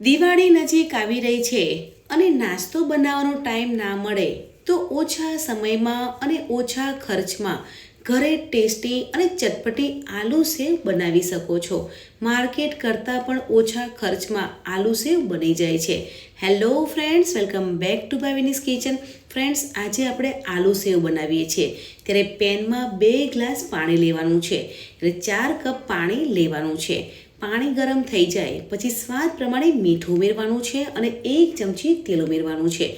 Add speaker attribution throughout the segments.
Speaker 1: દિવાળી નજીક આવી રહી છે અને નાસ્તો બનાવવાનો ટાઈમ ના મળે, તો ઓછા સમયમાં અને ઓછા ખર્ચમાં ઘરે ટેસ્ટી અને ચટપટી આલુ સેવ બનાવી શકો છો. માર્કેટ કરતાં પણ ઓછા ખર્ચમાં આલુ સેવ બની જાય છે. Hello friends, welcome back to Bhavini's kitchen. Friends, આજે આપણે આલુ સેવ બનાવીએ છીએ. ત્યારે પેનમાં બે ગ્લાસ પાણી લેવાનું છે એટલે ચાર કપ પાણી લેવાનું છે. પાણી ગરમ થઈ જાય, પછી સ્વાદ પ્રમાણે મીઠું ઉમેરવાનું છે અને એક ચમચી તેલ ઉમેરવાનું છે.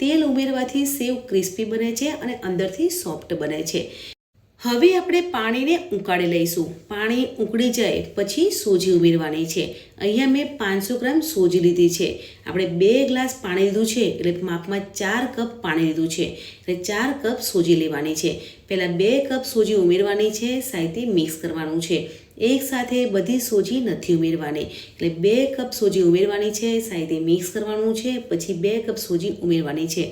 Speaker 1: તેલ ઉમેરવાથી સેવ ક્રિસ્પી બને છે અને અંદરથી સોફ્ટ બને છે. હવે આપણે પાણીને ઉકાળી લઈશું. પાણી ઉકળી જાય પછી સોજી ઉમેરવાની છે. અહીંયા મેં પાંચસો ગ્રામ સોજી લીધી છે. આપણે બે ગ્લાસ પાણી લીધું છે એટલે માપમાં ચાર કપ પાણી લીધું છે. એટલે ચાર કપ સોજી લેવાની છે. પહેલાં બે કપ સોજી ઉમેરવાની છે સાઈથી મિક્સ કરવાનું છે. એક સાથે બધી સોજી નથી ઉમેરવાની. એટલે બે કપ સોજી ઉમેરવાની છે સાઈથી મિક્સ કરવાનું છે, પછી બે કપ સોજી ઉમેરવાની છે.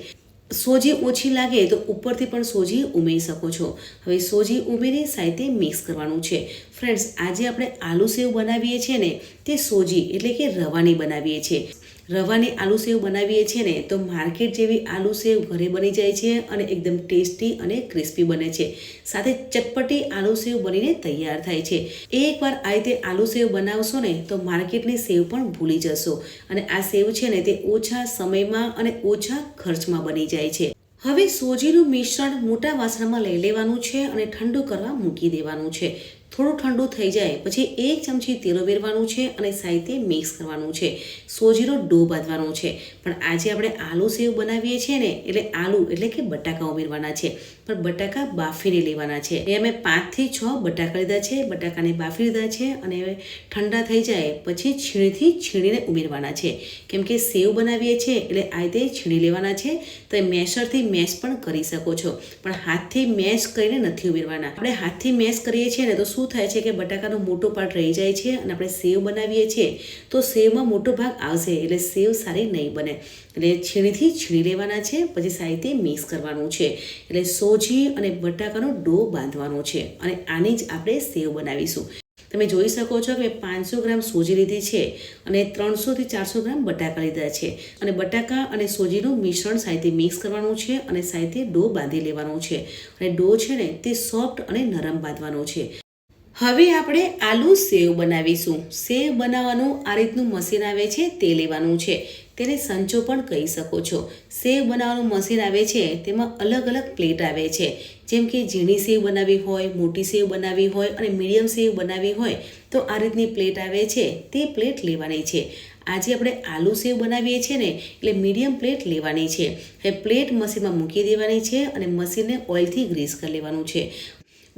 Speaker 1: સોજી ઓછી લાગે તો ઉપરથી પણ સોજી ઉમેરી શકો છો. હવે સોજી ઉમેરી સાથે મિક્સ કરવાનું છે. ફ્રેન્ડ્સ, આજે આપણે આલુ સેવ બનાવીએ છીએ ને તે સોજી એટલે કે રવાની બનાવીએ છીએ. રવાની આલુ સેવ બનાવીએ છીએ ને, તો માર્કેટ જેવી આલુ સેવ ઘરે બની જાય છે અને એકદમ ટેસ્ટી અને ક્રિસ્પી બને છે. સાથે ચટપટી આલુ સેવ બનીને તૈયાર થાય છે. એકવાર આ રીતે આલુ સેવ બનાવશો ને, તો માર્કેટની સેવ પણ ભૂલી જશો અને આ સેવ છે ને, તે ઓછા સમયમાં અને ઓછા ખર્ચમાં બની જાય છે. હવે સોજીનું મિશ્રણ મોટા વાસણમાં લઈ લેવાનું છે અને ઠંડુ કરવા મૂકી દેવાનું છે. થોડું ઠંડુ થઈ જાય, પછી એક ચમચી તેલ ઉમેરવાનું છે અને સાહિત્ય મિક્સ કરવાનું છે. સોજીનો ડો બાંધવાનો છે. પણ આજે આપણે આલુ સેવ બનાવીએ છીએ ને, એટલે આલુ એટલે કે બટાકા ઉમેરવાના છે. પણ બટાકા બાફીને લેવાના છે. એ અમે પાંચથી છ બટાકા લીધા છે. બટાકાને બાફી લીધા છે અને ઠંડા થઈ જાય, પછી છીણીથી છીણીને ઉમેરવાના છે. કેમ કે સેવ બનાવીએ છીએ, એટલે આ રીતે છીણી લેવાના છે. તો એ મેશરથી મેશ પણ કરી શકો છો. પણ હાથથી મેશ કરીને નથી ઉમેરવાના. આપણે હાથથી મેશ કરીએ છીએ ને, તો શું થાય છે કે બટાકાનો મોટો પાર્ટ રહી જાય છે અને આપણે સેવ બનાવીએ છીએ, તો સેવમાં મોટો ભાગ આવશે એટલે સેવ સારી નહીં બને. એટલે છીણીથી છીણી લેવાના છે, પછી સાહિત્ય મિક્સ કરવાનું છે. એટલે સોજી અને બટાકાનો ડો બાંધવાનો છે અને આની જ આપણે સેવ બનાવીશું. તમે જોઈ શકો છો કે પાંચસો ગ્રામ સોજી લીધી છે અને ત્રણસોથી ચારસો ગ્રામ બટાકા લીધા છે. અને બટાકા અને સોજીનું મિશ્રણ સાહિત્ય મિક્સ કરવાનું છે અને સાહિત્ય ડો બાંધી લેવાનો છે. અને ડો છે ને તે સોફ્ટ અને નરમ બાંધવાનો છે. હવે આપણે આલુ સેવ બનાવીશું. સેવ બનાવવાનું આ રીતનું મશીન આવે છે તે લેવાનું છે. તેને સંચો પણ કહી શકો છો. સેવ બનાવવાનું મશીન આવે છે તેમાં અલગ અલગ પ્લેટ આવે છે. જેમ કે ઝીણી સેવ બનાવી હોય, મોટી સેવ બનાવી હોય અને મીડિયમ સેવ બનાવી હોય તો આ રીતની પ્લેટ આવે છે તે પ્લેટ લેવાની છે. આજે આપણે આલુ સેવ બનાવીએ છીએ ને એટલે મીડિયમ પ્લેટ લેવાની છે. હવે પ્લેટ મશીનમાં મૂકી દેવાની છે અને મશીનને ઓઇલથી ગ્રીસ કરી લેવાનું છે.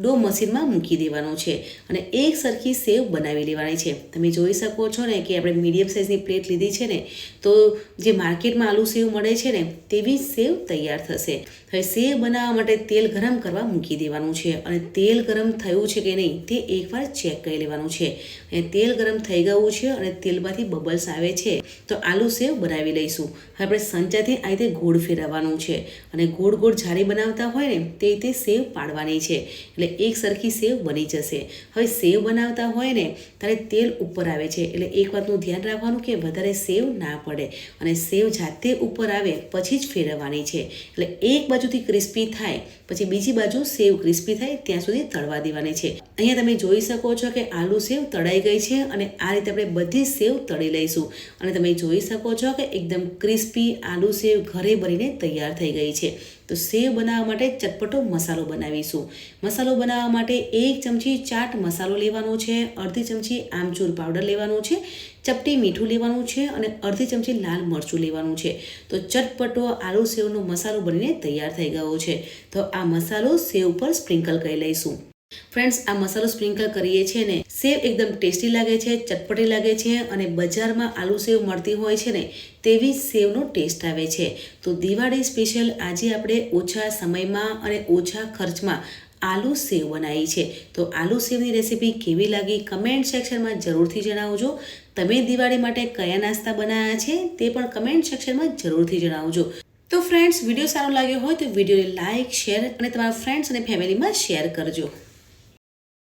Speaker 1: ડો મશીનમાં મૂકી દેવાનો છે અને એક સરખી સેવ બનાવી લેવાની છે. તમે જોઈ શકો છો ને કે આપણે મીડિયમ સાઇઝની પ્લેટ લીધી છે ને, તો જે માર્કેટમાં આલુ સેવ મળે છે ને, તેવી સેવ તૈયાર થશે. હવે સેવ બનાવવા માટે તેલ ગરમ કરવા મૂકી દેવાનું છે અને તેલ ગરમ થયું છે કે નહીં તે એકવાર ચેક કરી લેવાનું છે. અને તેલ ગરમ થઈ ગયું છે અને તેલમાંથી બબલ્સ આવે છે, તો આલુ સેવ બનાવી લઈશું. હવે આપણે સંચાથી આ રીતે ગોળ ફેરવવાનું છે અને ગોળ ગોળ જારી બનાવતા હોય ને, તે રીતે સેવ પાડવાની છે. એટલે એક સરખી સેવ બની જશે. હવે સેવ બનાવતા હોય ને, ત્યારે તેલ ઉપર આવે છે. એટલે એક વાતનું ધ્યાન રાખવાનું કે વધારે સેવ ના પડે. અને સેવ જાતે ઉપર આવે, પછી જ ફેરવવાની છે. એટલે એક બાજુથી ક્રિસ્પી થાય, પછી બીજી બાજુ સેવ ક્રિસ્પી થાય, ત્યાં સુધી તળવા દેવાની છે. અહીંયા તમે જોઈ શકો છો કે આલુ સેવ તળાઈ ગઈ છે અને આ રીતે આપણે બધી સેવ તળી લઈશું. અને તમે જોઈ શકો છો કે એકદમ ક્રિસ્પી આલુ સેવ ઘરે બનીને તૈયાર થઈ ગઈ છે. તો સેવ બનાવવા માટે ચટપટો મસાલો બનાવીશું. મસાલો બનાવવા માટે એક ચમચી ચાટ મસાલો લેવાનો છે, અડધી ચમચી આમચૂર પાવડર લેવાનો છે, ચપટી મીઠું લેવાનું છે અને અડધી ચમચી લાલ મરચું લેવાનું છે. તો ચટપટો આલુ સેવનો મસાલો બનીને તૈયાર થઈ ગયો છે. તો આ મસાલો સેવ પર સ્પ્રિંકલ કરી લઈશું. ફ્રેન્ડ્સ, આ મસાલો સ્પ્રિંકલ કરીએ છીએ ને, સેવ એકદમ ટેસ્ટી લાગે છે, ચટપટી લાગે છે અને બજારમાં આલુ સેવ મળતી હોય છે ને, તેવી સેવનો ટેસ્ટ આવે છે. તો દિવાળી સ્પેશિયલ આજે આપણે ઓછા સમયમાં અને ઓછા ખર્ચમાં આલુ સેવ બનાવી છે. તો આલુ સેવની રેસીપી કેવી લાગી કમેન્ટ સેક્શનમાં જરૂરથી જણાવજો. તમે દિવાળી માટે કયા નાસ્તા બનાવ્યા છે તે પણ કમેન્ટ સેક્શનમાં જરૂરથી જણાવજો. તો ફ્રેન્ડ્સ, વીડિયો સારો લાગ્યો હોય તો વિડીયોને લાઇક શેર અને તમારા ફ્રેન્ડ્સ અને ફેમિલીમાં શેર કરજો.